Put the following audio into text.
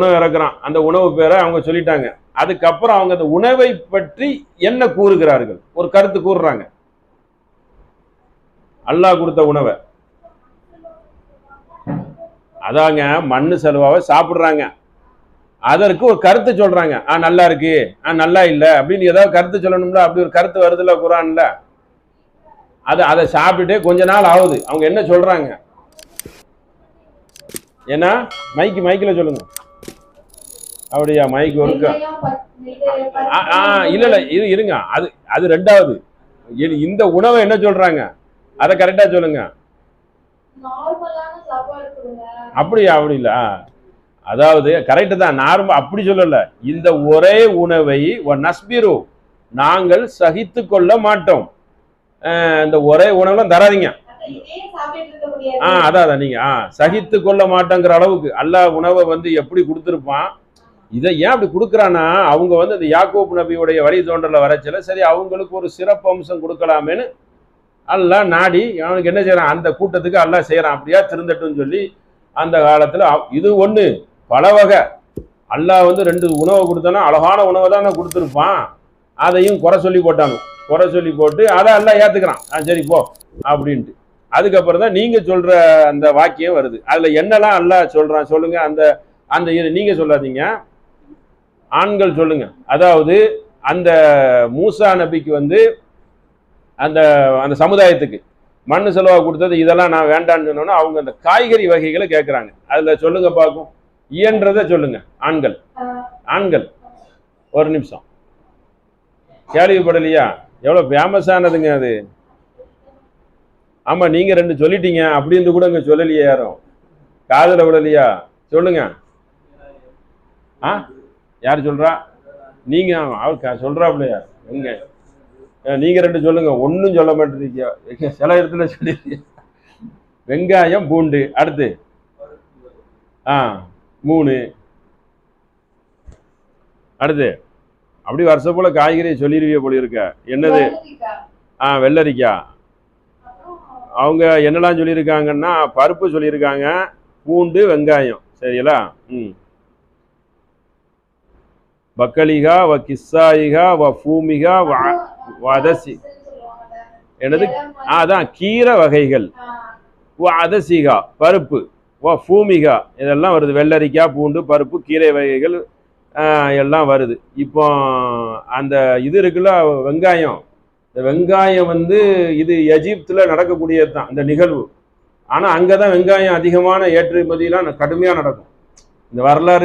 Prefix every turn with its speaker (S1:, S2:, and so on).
S1: உணவு இறக்குறான். அந்த உணவு பேரை அவங்க சொல்லிட்டாங்க. அதுக்கப்புறம் அவங்க அந்த உணவை பற்றி என்ன கூறுகிறார்கள்? ஒரு கருத்து கூறுறாங்க. அல்லாஹ் கொடுத்த உணவை. அதாங்க மண்ணு செலவாவை சாப்பிடுறாங்க. அதற்கு ஒரு கருத்து சொல்றாங்க. ஆ நல்லா இருக்கு. ஆ நல்லா இல்ல. அப்படின்னு ஏதாவது கருத்து சொல்லணும்ல? அப்படி ஒரு கருத்து வருதுல்ல குரான்ல? அது அதை சாப்பிட்டுட்டே கொஞ்ச நாள் ஆகுது. அவங்க என்ன சொல்றாங்க? ஏன்னா மைக்கு மைக்கில் சொல்லுங்க. அப்படியா மைக் ஒருக்கா ஆ? இல்ல இல்ல இது இருங்க. அது அது ரெண்டாவது. இந்த உணவை என்ன சொல்றாங்க? அதை கரெக்டா சொல்லுங்க. அப்படியா அப்படி இல்ல. அதாவது கரெக்டு தான். நார்மல் அப்படி சொல்லல. இந்த ஒரே உணவை நஸ்பிரு நாங்கள் சகித்து கொள்ள மாட்டோம். இந்த ஒரே உணவுலாம் தராதீங்க. ஆ அதான் அதான் நீங்க ஆ சகித்து கொள்ள மாட்டோங்கிற அளவுக்கு. அல்லாஹ் உணவை வந்து எப்படி கொடுத்துருப்பான்? இதை ஏன் அப்படி கொடுக்குறான்னா அவங்க வந்து இந்த யாக்கூப் நபியுடைய வழி தோன்றலை வரச்சல சரி அவங்களுக்கு ஒரு சிறப்பு அம்சம் கொடுக்கலாமேன்னு எல்லாம் நாடி அவனுக்கு என்ன செய்யறான்? அந்த கூட்டத்துக்கு அல்லாஹ் செய்யறான். அப்படியா திருந்தட்டும்னு சொல்லி அந்த காலத்தில் இது ஒன்று பல வகை. அல்லாஹ் வந்து ரெண்டு உணவை கொடுத்தானா அழகான உணவை தான் கொடுத்துருப்பான். அதையும் குறை சொல்லி போட்டானு குறை சொல்லி போட்டு அதை எல்லாம் ஏற்றுக்கிறான் ஆ சரி போ அப்படின்ட்டு. அதுக்கப்புறம் தான் நீங்கள் சொல்கிற அந்த வாக்கியம் வருது. அதில் என்னெல்லாம் அல்லாஹ் சொல்கிறான் சொல்லுங்கள் அந்த அந்த இது நீங்கள் சொல்லாதீங்க. ஆண்கள் சொல்லுங்க. அதாவது அந்த மூசா நபிக்கு வந்து அந்த அந்த சமுதாயத்துக்கு மண்ணு செலவா கொடுத்தது இதெல்லாம் நான் வேண்டான்னு சொன்னோன்னா அவங்க அந்த காய்கறி வகைகளை கேட்குறாங்க அதுல சொல்லுங்க பார்க்கும் இயன்றதை சொல்லுங்க. ஆண்கள். ஆண்கள். ஒரு நிமிஷம். கேள்விப்படலையா? எவ்வளவு ஃபேமஸானதுங்க அது. ஆமா நீங்க ரெண்டு சொல்லிட்டீங்க. அப்படின்னு கூட இங்கே சொல்லலையே யாரும். காதுல விடலையா? சொல்லுங்க. ஆ? யார் சொல்கிறா நீங்கள் அவர் சொல்கிறாப்புலையா எங்கே? எங்க அஹ் ரெண்டு சொல்லுங்கள் ஒன்றும் சொல்ல மாட்டேங்க சில இடத்துல சொல்லியிருக்கீங்க வெங்காயம் பூண்டு. அடுத்து? ஆ மூணு. அடுத்து? அப்படி வருஷம் போல் காய்கறி சொல்லிடுவிய போல இருக்க. என்னது? ஆ வெள்ளரிக்காய் அவங்க என்னெல்லாம் சொல்லியிருக்காங்கன்னா பருப்பு சொல்லியிருக்காங்க பூண்டு வெங்காயம். சரிங்களா? ம். பக்கலிகா வ கிஸ்ஸாயிகா வ பூமிகா வ வதசி
S2: எனது
S1: என்னது? அதான் கீரை வகைகள். வ அதசிகா பருப்பு. வ பூமிகா இதெல்லாம் வருது. வெள்ளரிக்காய் பூண்டு பருப்பு கீரை வகைகள் எல்லாம் வருது. இப்போ அந்த இது இருக்குல்ல வெங்காயம். இந்த வெங்காயம் வந்து இது எஜிப்தில் நடக்கக்கூடியது தான் இந்த நிகழ்வு. ஆனால் அங்கே தான் வெங்காயம் அதிகமான ஏற்றுமதியெலாம் கடுமையாக நடக்கும். இந்த வரலாறு